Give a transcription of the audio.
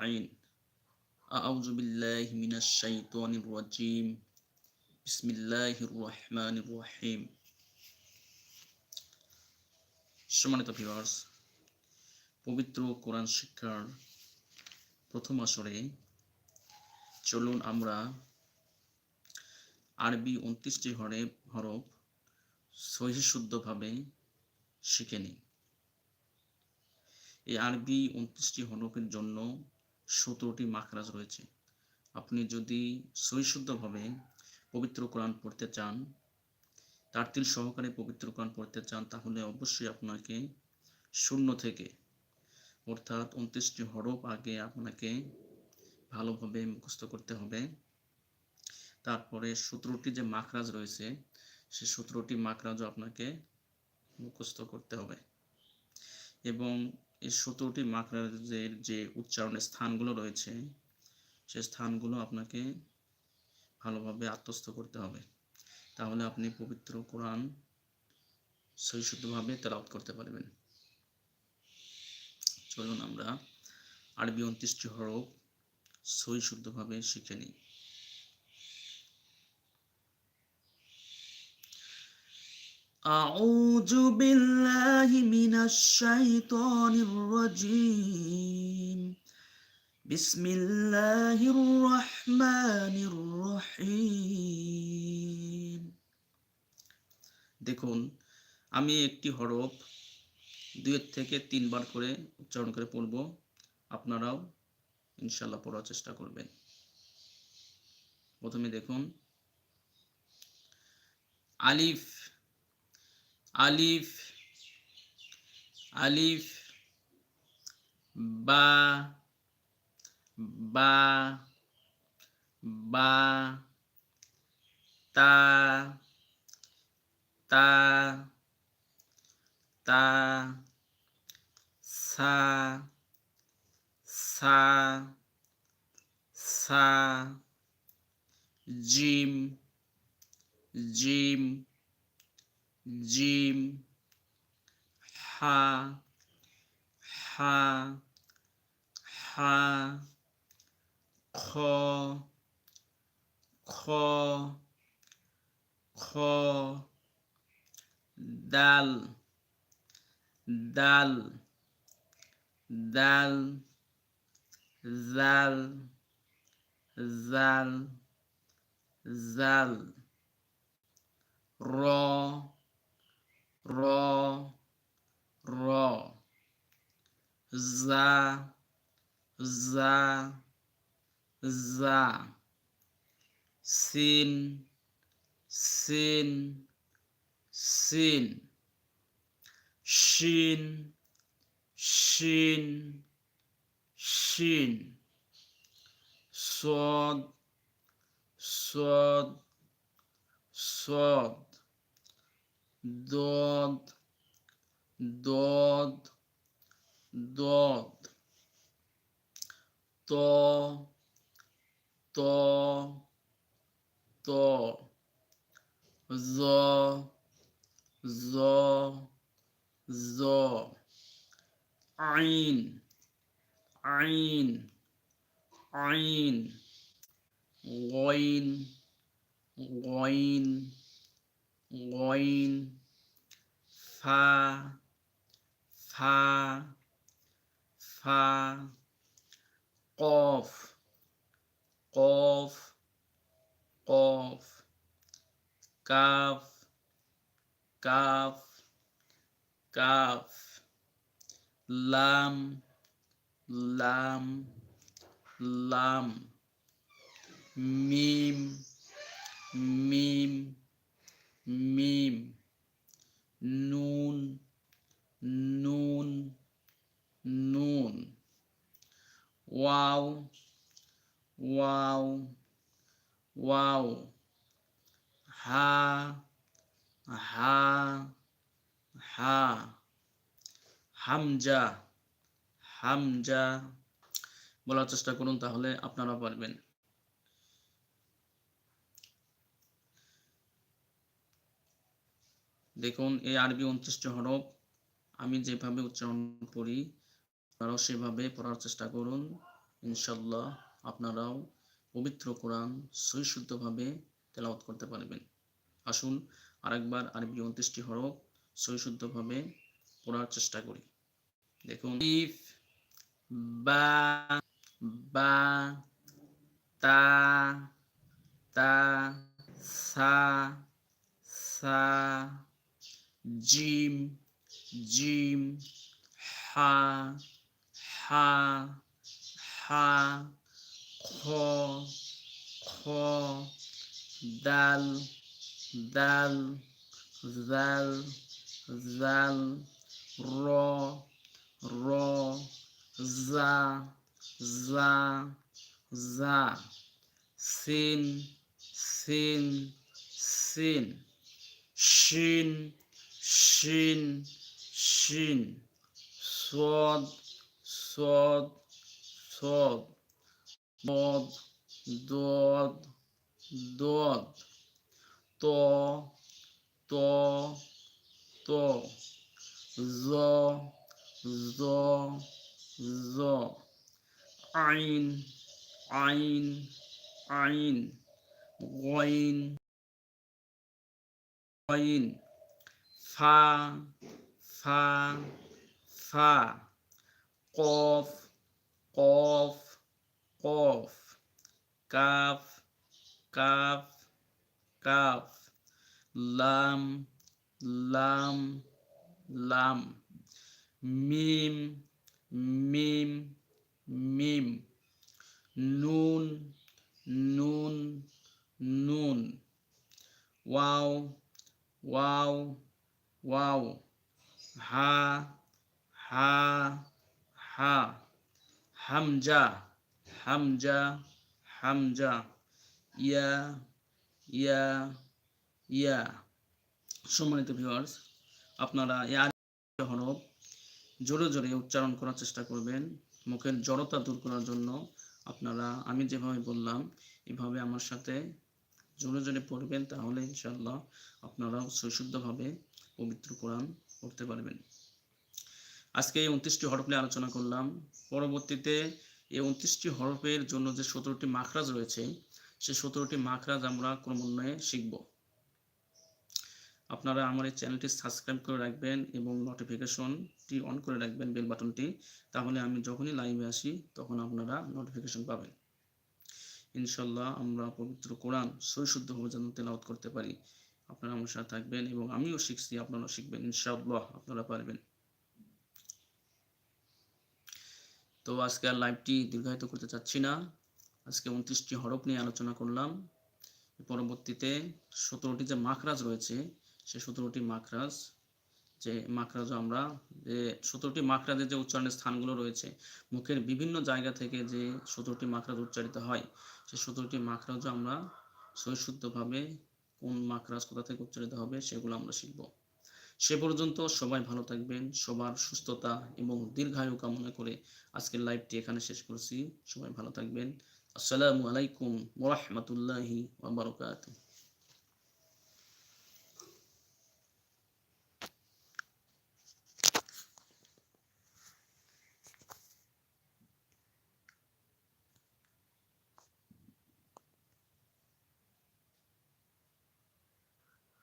আইন আউযু বিল্লাহি মিনাশ শাইতানির রাজিম বিসমিল্লাহির রহমানির রহিম সম্মানিত ভিউয়ার্স পবিত্র কোরআন শিক্ষার প্রথম আসরে চলুন আমরা আরবি উনত্রিশটি হরে, হরফ সহি শুদ্ধভাবে শিখে নিই। এই আরবি উনত্রিশটি হরফের জন্য সতেরোটি মাখরাজ রয়েছে। আপনি যদি সহিশুদ্ধভাবে পবিত্র কোরআন পড়তে চান তারতিল সহকারে পবিত্র কোরআন পড়তে চান, তাহলে অবশ্যই আপনাকে শূন্য থেকে, অর্থাৎ উনত্রিশটি হরফ আগে আপনাকে ভালোভাবে মুখস্থ করতে হবে। তারপরে সতেরোটি যে মাখরাজ রয়েছে, সে সতেরোটি মাখরাজও আপনাকে মুখস্থ করতে হবে। এবং এই সতেরোটি মাখরাজের যে উচ্চারণের স্থানগুলো রয়েছে, সে স্থানগুলো আপনাকে ভালোভাবে আত্মস্থ করতে হবে। তাহলে আপনি পবিত্র কোরআন সহিশুদ্ধভাবে তেলাওয়াত করতে পারবেন। চলুন আমরা আরবি উনত্রিশটি হরফ সহিশুদ্ধভাবে শিখে নিই। أعوذ بالله من الشيطان الرجيم بسم الله الرحمن الرحيم দেখুন আমি একটি হরফ দুই থেকে তিনবার করে উচ্চারণ করে পড়ব আপনারাও ইনশাল্লাহ পড়ার চেষ্টা করবেন প্রথমে দেখুন আলিফ আলিফ আলিফ বা বা বা তা তা তা সা সা সা জিম জিম জিম হা হা হা খ খ খ দাল দাল দাল জাল জাল জাল র ro ro za za za. Sin sin sin. Shin shin shin. Sword sword sword দদ দদ দদ ত ত ত জ জ জ আইন আইন আইন গইন গইন গইন ফা ফা ফা কফ কফ কফ কাফ কাফ কাফ লাম লাম লাম মিম মিম মিম, নুন নুন নুন। ওয়াও ওয়াও ওয়াও। হা হা হা। হামজা হামজা। বলার চেষ্টা করুন তাহলে আপনারা পারবেন। দেখুন, এই আরবি উনত্রিশটি হরফ আমি যেভাবে উচ্চারণ করি, আপনারাও সেভাবে পড়ার চেষ্টা করুন। ইনশাল্লাহ আপনারাও পবিত্র কোরআন সহিশুদ্ধভাবে তেলাওয়াত করতে পারবেন। আসুন আরেকবার আরবি উনত্রিশটি হরফ সহিশুদ্ধভাবে পড়ার চেষ্টা করি। দেখুন, ইফ, বা বা, তা তা, সা সা Jim, Jim, Ha, Ha, Ha, Kho, Kho, Dal, Dal, Zal, Zal, Ro, Ro, Za, Za, Za, Sin, Sin, Sin, Shin, শিন শিন সদ সদ সদ দদ দদ দদ ত ত ত জ জ জ আইন আইন আইন গইন গইন ফা ফা ফা কফ কফ কফ। কাফ কাফ কাফ। লাম লাম লাম। মিম মিম মিম। নুন নুন নুন। ওয়াও ওয়াও। ওয়াও, হা হা হা, হামজা হামজা হামজা, ইয়া ইয়া ইয়া। সম্মানিত ভিউয়ার্স আপনারা আরবি হরফ জোরে জোরে উচ্চারণ করার চেষ্টা করবেন। মুখের জড়তা দূর করার জন্য আপনারা, আমি যেভাবে বললাম, এভাবে আমার সাথে জোরে জোরে পড়বেন, তাহলে ইনশাল্লাহ আপনারাও সুশুদ্ধভাবে পবিত্র কোরআন পড়তে পারবেন। আজকে এই উনত্রিশটি হরফ নিয়ে আলোচনা করলাম। পরবর্তীতে এই উনত্রিশটি হরফের জন্য যে সতেরোটি মাখরাজ রয়েছে, সেই সতেরোটি মাখরাজ আমরা ক্রমান্বয়ে শিখব। আপনারা আমার এই চ্যানেলটি সাবস্ক্রাইব করে রাখবেন এবং নোটিফিকেশনটি অন করে রাখবেন, বেল বাটনটি। তাহলে আমি যখনই লাইভে আসি, তখন আপনারা নোটিফিকেশন পাবেন। ইনশাল্লাহ আমরা পবিত্র কোরআন সৈশুদ্ধভাবে যেন তেলাওয়াত করতে পারি। আপনারা আমার সাথে থাকবেন এবং আমিও শিখছি আপনারা শিখবেন, ইনশাআল্লাহ আপনারা পারবেন। তো আজকে আর লাইভটি দীর্ঘায়িত করতে চাচ্ছি না। আজকে উনত্রিশটি হরফ নিয়ে আলোচনা করলাম। পরবর্তীতে সতেরোটি যে মাখরাজ রয়েছে, সে সতেরোটি মাখরাজ, যে মাখরাজ আমরা, যে সতেরোটি মাখরাজের যে উচ্চারণের স্থানগুলো রয়েছে, মুখের বিভিন্ন জায়গা থেকে যে সতেরোটি মাখরাজ উচ্চারিত হয়, সে সতেরোটি মাখরাজও আমরা সৈশুদ্ধভাবে কোন মাকরাজ কোথা থেকে উচ্চারিত হবে সেগুলো আমরা শিখব। সে পর্যন্ত সবাই ভালো থাকবেন, সবার সুস্থতা এবং দীর্ঘায়ু কামনা করে আজকের লাইভটি এখানে শেষ করছি। সবাই ভালো থাকবেন। আসসালামু আলাইকুম ওরহমতুল্লাহি ওবরকাতুহ